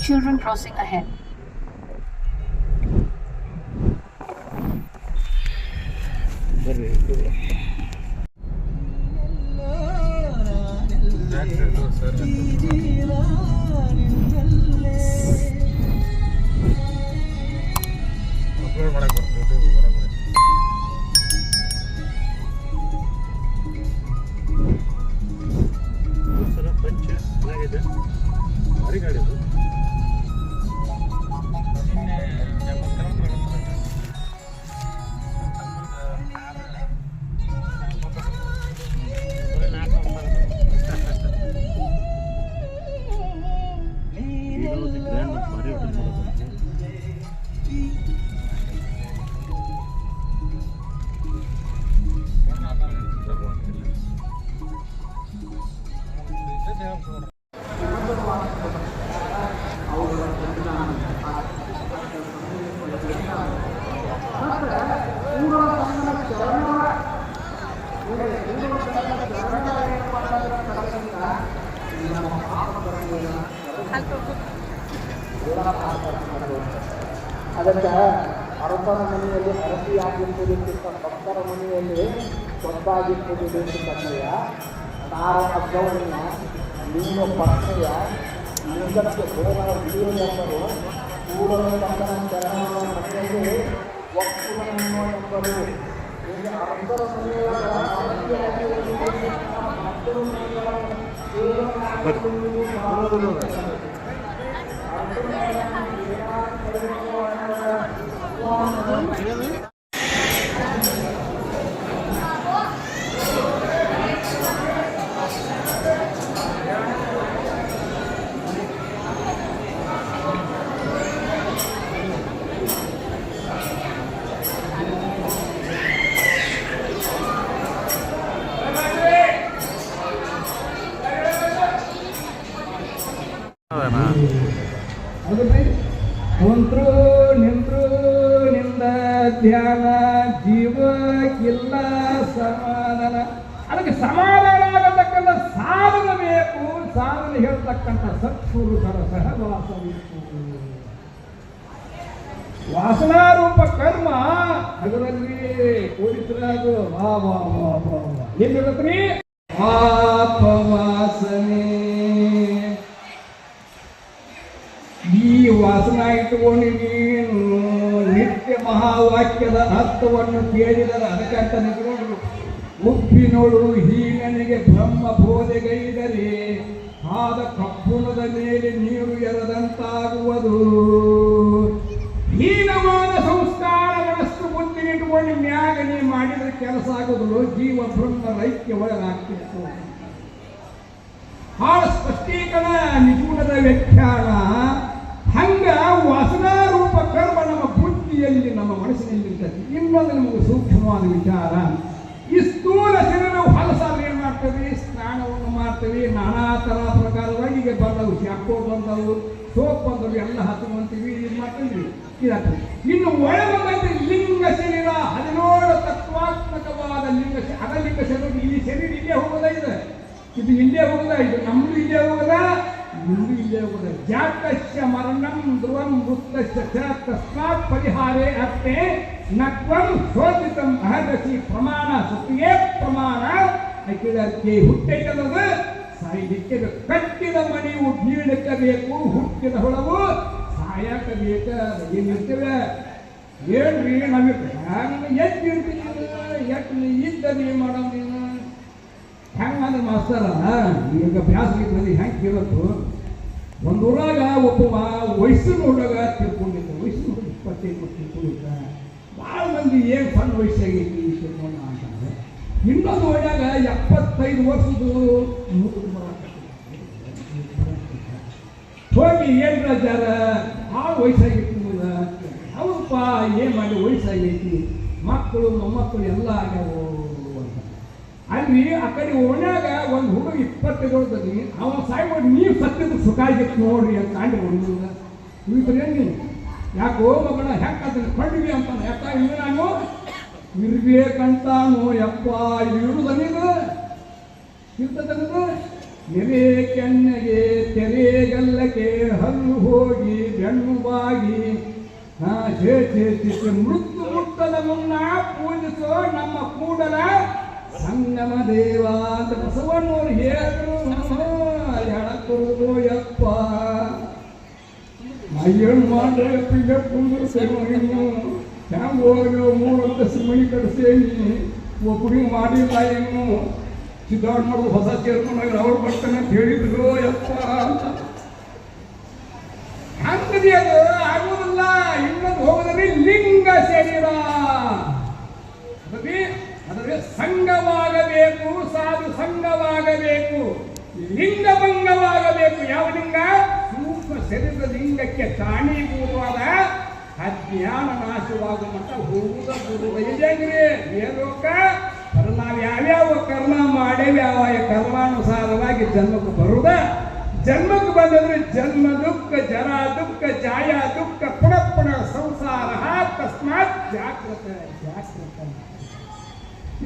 Children crossing ahead. Very good. ಅದಕ್ಕೆ ಅರಸರ ಮನೆಯಲ್ಲಿ ಅರಸಿಯಾಗಿರುವುದಕ್ಕಿಂತ ಭಕ್ತರ ಮನೆಯಲ್ಲಿ ಸೊತ್ತಾಗಿರುವುದಕ್ಕಿಂತ ತಾರ ಅಗ್ಗವಣಿಯ ಲಿಂಗ ಪತ್ನಿಯ ಲಿಂಗಕ್ಕೆ ಹೋಗರ ಹಿರಿಯರೆಂಬರು ಕೂಡಲು ಕಂದನ ಚರಣಗಳ ಮನೆಯಲ್ಲಿ ಒಕ್ಕುಲನನ್ನು ಎಂಬರು ಹೀಗೆ ಅರಸರ ಮನೆಯೊಳಗ ಧ್ಯಾನ ಜೀವಕ್ಕಿಲ್ಲ ಸಮಾಧಾನ. ಅದಕ್ಕೆ ಸಮಾಧಾನ ಆಗತಕ್ಕಂಥ ಸಾಧನ ಬೇಕು. ಸಾಧನ ಹೇಳ್ತಕ್ಕಂಥ ಸತ್ಪುರುಷರ ಸಹವಾಸವಿತ್ತು. ವಾಸನಾರೂಪ ಕರ್ಮ ಅದರಲ್ಲಿ ಕೂಡಿದ್ರೆ ಅದು ವಾ ವಾ ವಾ ವಾ. ವಾ ಎಲ್ಲಿರತ್ರಿ ಪಾಪವಾಸನೆ ಈ ವಾಸನ ಇಟ್ಟುಕೊಂಡು ನೀನು ನಿತ್ಯ ಮಹಾವಾಕ್ಯದ ಅರ್ಥವನ್ನು ಕೇಳಿದರೆ ಅದಕ್ಕಂತ ನಿಂತ್ಕೊಂಡು ಉಪ್ಪಿನೊಳು ಹೀನನಿಗೆ ಬ್ರಹ್ಮ ಬೋಧೆಗೈದರೆ ಆದ ಕಬ್ಬುಣದ ಮೇಲೆ ನೀರು ಎರದಂತಾಗುವುದು. ಹೀನವಾದ ಸಂಸ್ಕಾರ ಮನಸ್ಸು ಮುಂದಿನಿಟ್ಟುಕೊಂಡು ಮ್ಯಾಗ ನೀ ಮಾಡಿದರೆ ಕೆಲಸ ಆಗುವುದು. ಜೀವ ಬ್ರಹ್ಮ ರೈತ್ಯ ಒಳಗಾಗ್ತಿತ್ತು. ಆ ಸ್ಪಷ್ಟೀಕರಣ, ನಿಗೂಢದ ವ್ಯಾಖ್ಯಾನ. ಹಂಗ ವಾಸನಾ ಬುದ್ಧಿಯಲ್ಲಿ ನಮ್ಮ ಮನಸ್ಸಿನಲ್ಲಿ ಇರ್ತದೆ ಇನ್ನೊಂದು ನಮಗೆ ಸೂಕ್ಷ್ಮವಾದ ವಿಚಾರ. ಈ ಸ್ಥೂಲ ಶರೀರವು ಹಲಸಾದ್ರೆ ಏನು ಮಾಡ್ತೇವೆ ಸ್ನಾನವನ್ನು ಮಾಡ್ತೇವೆ ನಾನಾ ಥರ ಪ್ರಕಾರವಾಗಿ ಈಗ ಬಂದವು. ಚಾಕೋ ಬಂದವು, ಸೋಪ್ ಬಂದವು, ಎಲ್ಲ ಹತ್ಕೊಂತೀವಿ ಇದು ಮಾಡ್ತೀವಿ ಇದಾಗ್ತದೆ. ಇನ್ನು ಒಳ ಬಂದಂತೆ ಲಿಂಗ ಶರೀರ, ಹದಿನೇಳು ತತ್ವಾತ್ಮಕವಾದ ಲಿಂಗ ಶ- ಅದ ಲಿಂಗ ಶರೀರ ಇಲ್ಲಿ ಶರೀರ ಇಲ್ಲೇ ಹೋಗೋದಾಗಿದೆ ಇದೆ? ಇಲ್ಲೇ ಇದು ನಮ್ದು ಇಲ್ಲೇ ಹೋಗುದ? ಇಲ್ಲೇ ಜಾತಸ್ಯ ಮರಣಂ ಧ್ರುವಂ ಮೃತಸ್ಯ ಚ ತಸ್ಮಾತ್ ಪರಿಹಾರೇ ಅರ್ಥೆ ನಕ್ವಂ ಶೋಧಿತಂ ಅಹದಸಿ ಪ್ರಮಾಣ ಸತ್ಯೇ ಪ್ರಮಾಣ. ಐಕ್ಯದಕ್ಕೆ ಹುಟ್ಟೈತಲ್ಲದ ಸಾಯಲಿಕ್ಕೆ. ಕಟ್ಟಿದ ಮನೆಯು ಬೀಳಕ್ಕೆ ಬೇಕು ಹುಟ್ಟಿದ ಹೊಳವು ಸಾಯಕ ಬೇಕ ಏನಿರ್ತೇವೆ ಹೇಳ್ರಿ ನಮಗೆ ಎದ್ದು ಇರ್ತೀನಿ ಎಟ್ಟು ಇದ್ದ ನೀವು ಮಾಡೋ ನೀನು ಹೆಂಗಂದ್ರೆ ಮಾಸ್ತರ? ಈಗ ಬ್ಯಾಸಗಿ ಬಂದು ಹೆಂಗೆ ಕೇಳತ್ತು ಒಂದು ಊರಾಗ ಒಬ್ಬ ವಯಸ್ಸಿನ ಹುಡುಗ ತಿಳ್ಕೊಂಡಿದ್ದ ವಯಸ್ಸು ಇಪ್ಪತ್ತೈದು ತಿಳ್ಕೊಂಡಿದ್ದ ಭಾಳ ಮಂದಿ ಏನು ಸಣ್ಣ ವಯಸ್ಸಾಗೈತಿ ತಿಳ್ಕೊಂಡ ಅಂತಂದ್ರೆ ಇನ್ನೊಂದು ಹೋದಾಗ ಎಪ್ಪತ್ತೈದು ವರ್ಷದ್ದು ಮುಗಿದು ಹೋಗಿ ಏನು ರಾಜಾರ ಆ ವಯಸ್ಸಾಗಿತ್ತು ನಿಮ್ಗೆ ಹೌದಪ್ಪ, ಏನು ಮಾಡಿ ವಯಸ್ಸಾಗೈತಿ? ಮಕ್ಕಳು, ಮೊಮ್ಮಕ್ಕಳು ಎಲ್ಲ ಆಗ್ಯಾವ ಅಲ್ಲಿ ಆ ಕಡೆ ಓಣ್ಯಾಗ ಒಂದು ಹುಡುಗ ಅವ ಸಾಯಿ ಅವ ಸಾಯ್ಬೋದು ನೀವು ಸತ್ಯದ ಸುಖ ಆಗಿತ್ತು ನೋಡ್ರಿ ಅಂತ ಕಾಂಡಿ ಹುಡುಗ ಇವ್ರು ನೀವು ಯಾಕೋ ಮಗನ ಹೆಂಗೆ ಅದನ್ನು ಕಂಡ್ವಿ ಅಂತ ಯಾಕ ಇವ್ ನಾನು? ಇರ್ಬೇಕಂತಾನು ಯಪ್ಪ ನೀನು ಇರ್ತದನ್ನದು ಎಲೆ ಕೆನ್ನೆಗೆ ತೆರೆಗಲ್ಲಕ್ಕೆ ಹಲ್ಲು ಹೋಗಿ ಬೆಣ್ಣು ಬಾಗಿ ಹಾ ಜೇ ಜೇ, ಮೃತ್ಯು ಮುಟ್ಟದ ಮುನ್ನ ಪೂಜಿಸೋ ನಮ್ಮ ಕೂಡಲ ಸಂಗಮ ದೇವ ಅಂತ ಬಸವಣ್ಣವ್ರು ಹೇಳಿದ್ರು. ಯಪ್ಪ. ಮೈಯನ್ ಮಾಡ್ರೆ ಪಿಗ ಕುಂದ್ರು ಸೇವನು ಹ್ಯಾಂಗ ಹೋಗಿ ಮೂರು ಸಿಮಣಿ ಮಣಿ ಕಡಿಸೇನಿ ಒಬ್ಬರಿಗೆ ಮಾಡಿಲ್ಲ ಏನು ಸಿದ್ಧಾರ್ಥ ಮಾಡೋದು ಹೊಸ ಸೇರ್ಕೊಂಡಾಗ ಅವ್ರು ಬರ್ತಾನೆ ಅಂತ ಹೇಳಿದ್ರು ಯಪ್ಪ ಅಂತ. ಹಂಗದಿ ಅದು ಆಗುವುದಿಲ್ಲ. ಇನ್ನೊಂದು ಹೋಗದ್ರಿ ಲಿಂಗ ಶರೀರ. ಅದರಲ್ಲಿ ಅದರಲ್ಲಿ ಸಂಘವಾಗಬೇಕು, ಸಾಧು ಸಂಘವಾಗಬೇಕು, ಲಿಂಗ ಭಂಗವಾಗಬೇಕು. ಯಾವ ಲಿಂಗ? ಸೂಕ್ಷ್ಮ ಶರೀರದ ಲಿಂಗಕ್ಕೆ ಕಾರಣೀಭೂತವಾದ ಅಜ್ಞಾನ ನಾಶವಾದ ಮಟ್ಟ ಹೋಗುದ ಗುರು ಇದೇನ್ರಿ ಏಲೋಕ ನಾವು ಯಾವ್ಯಾವ ಕರ್ಮ ಮಾಡೇವಿ ಯಾವ? ಕರ್ಮಾನುಸಾರವಾಗಿ ಜನ್ಮಕ್ಕೆ ಬರುದ? ಜನ್ಮಕ್ಕೆ ಬಂದಂದ್ರೆ ಜನ್ಮ ದುಃಖ, ಜರ ದುಃಖ ಜಾಯ ದುಃಖ ಪುಣ ಸಂಸಾರ ತಸ್ಮಾತ್ ಜಾಗೃತ ಜಾಗೃತ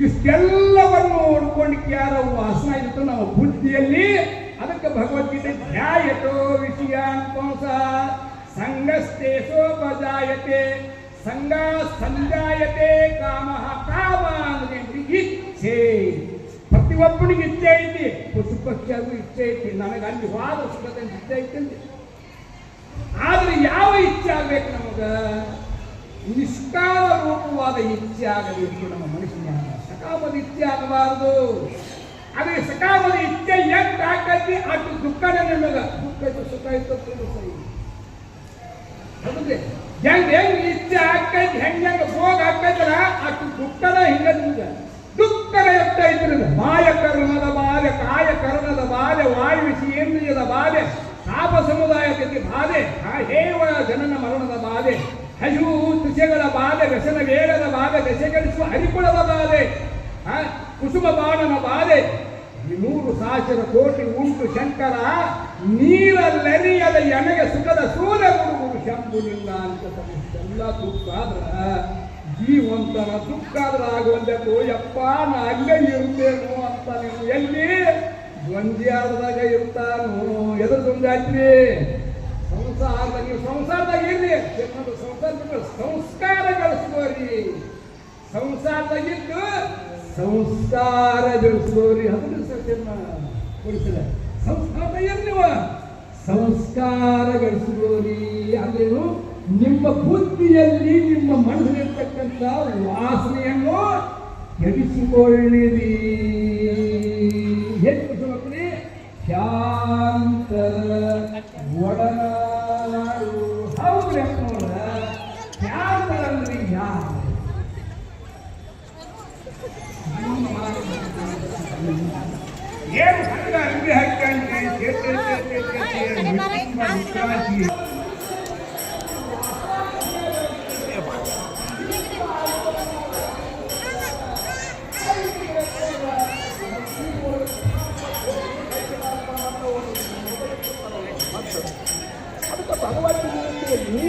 ಇಷ್ಟೆಲ್ಲವನ್ನು ನೋಡ್ಕೊಂಡು ಯಾರ ವಾಸನ ಇತ್ತು ನಮ್ಮ ಬುದ್ಧಿಯಲ್ಲಿ, ಅದಕ್ಕೆ ಭಗವದ್ಗೀತೆ ಧ್ಯಾಯತೋ ವಿಷಯ ಅನ್ಕೊಂಸ ಸಂಗಸ್ತೇಸೋಪಜಾಯತೆ ಸಂಗ ಸಂಜಾಯತೆ ಕಾಮ ಕಾಮ ಅಂದ್ರೆ ಇಚ್ಛೆ ಪ್ರತಿಯೊಬ್ಬನಿಗೆ ಇಚ್ಛೆ ಐತಿ. ಪಶು ಪಕ್ಷಿಯಾಗೂ ಇಚ್ಛೆ ಐತಿ. ನನಗೆ ಅಲ್ಲಿ ವಾದ ಸುಖದ ಇಚ್ಛೆ ಐತಿ. ಆದ್ರೆ ಯಾವ ಇಚ್ಛೆ ಆಗ್ಬೇಕು ನಮಗ? ನಿಷ್ಕಾರ ರೂಪವಾದ ಇಚ್ಛೆ ಆಗಬೇಕು ನಮ್ಮ ಮನುಷ್ಯನ ಸಕಾಮದ ನಿತ್ಯ ಆಗಬಾರದು. ಅದೇ ಸಕಾಮ ನಿತ್ಯ ಎಂತ ಹಾಕಿ ಅಷ್ಟು ದುಃಖನೇ ನಿಮಗ. ದುಃಖ ಇತ್ತು ಸುಖ ಇತ್ತು ಹೆಂಗ್ ಹೆಂಗ್ ಇಚ್ಛೆ ಆಕೈತಿ ಹೆಂಗ್ ಹೆಂಗ್ ಭೋಗ ಹಾಕೈತಲ್ಲ ಅಷ್ಟು ದುಃಖದ ಹಿಂಗ ನಿಮ್ಗೆ. ದುಃಖನ ಎಷ್ಟ ಬಾಯ ಕರ್ಮದ ಬಾಲೆ ಕಾಯ ಕರ್ಮದ ಬಾಲೆ ವಾಯು ಇಂದ್ರಿಯದ ಬಾಲೆ ತಾಪ ಸಮುದಾಯದಲ್ಲಿ ಬಾಧೆ ಹೇವಳ ಹೇವ ಜನನ ಮರಣದ ಬಾಧೆ ಹಸಿವು ತುಸೆಗಳ ಬಾಧೆ ವ್ಯಸನ ವೇಗದ ಬಾಧೆ ದಶೆಗಳಿಸುವ ಹರಿಕುಳದ ಬಾಧೆ ಕುಸುಮ ಬಾಣನ ಈ ನೂರು ಸಾವಿರ ಕೋಟಿ ಉಂಟು ಶಂಕರ. ನೀರಲ್ಲೆರಿಯದ ಎಣೆಗೆ ಸುಖದ ಸೂರ್ಯ ಗುರುಗುರು ಶಂಭುನಿಲ್ಲ ಅಂತ ಎಲ್ಲ ದುಃಖ ಆದ್ರ ಜೀವಂತನ ದುಃಖ ಆದ್ರ ಆಗುವಂತದ್ದು ಯಪ್ಪ ನಾ ಅಲ್ಲೇ ಇರ್ತೇನು ಅಂತ ನೀವು ಎಲ್ಲಿ? ದ್ವಂದ್ಯಾರ್ದಾಗ ಇರ್ತಾನು ಎದುರು ದ್ವಂದ್ವ ಆಯ್ತ್ರಿ ಸಂಸಾರದಾಗ ನೀವು ಸಂಸಾರದಾಗ ಇರ್ಲಿ ಸಂಸಾರ ಸಂಸ್ಕಾರ ಗಳಿಸ್ಕೋರಿ ಸಂಸಾರದಾಗಿದ್ದು ಸಂಸ್ಕಾರ ಬೆಳೆಸ್ಕೋರಿ ಅದನ್ನು ಸತ್ಯನ ಕೊಡಿಸಿದೆ. ಸಂಸ್ಕಾರ ಎಲ್ಲಿವ? ಸಂಸ್ಕಾರ ಗಳಿಸ್ಕೋರಿ ಅಂದ್ರೇನು ನಿಮ್ಮ ಬುದ್ಧಿಯಲ್ಲಿ, ನಿಮ್ಮ ಮನಸ್ಸಿನಲ್ಲಿರ್ತಕ್ಕಂಥ ವಾಸನೆಯನ್ನು ಕೆಡಿಸಿಕೊಳ್ಳಿರಿ ಹಾಕಿ ಅದಕ್ಕೆ ಭಗವದ್ಗೀತೆಯಲ್ಲಿ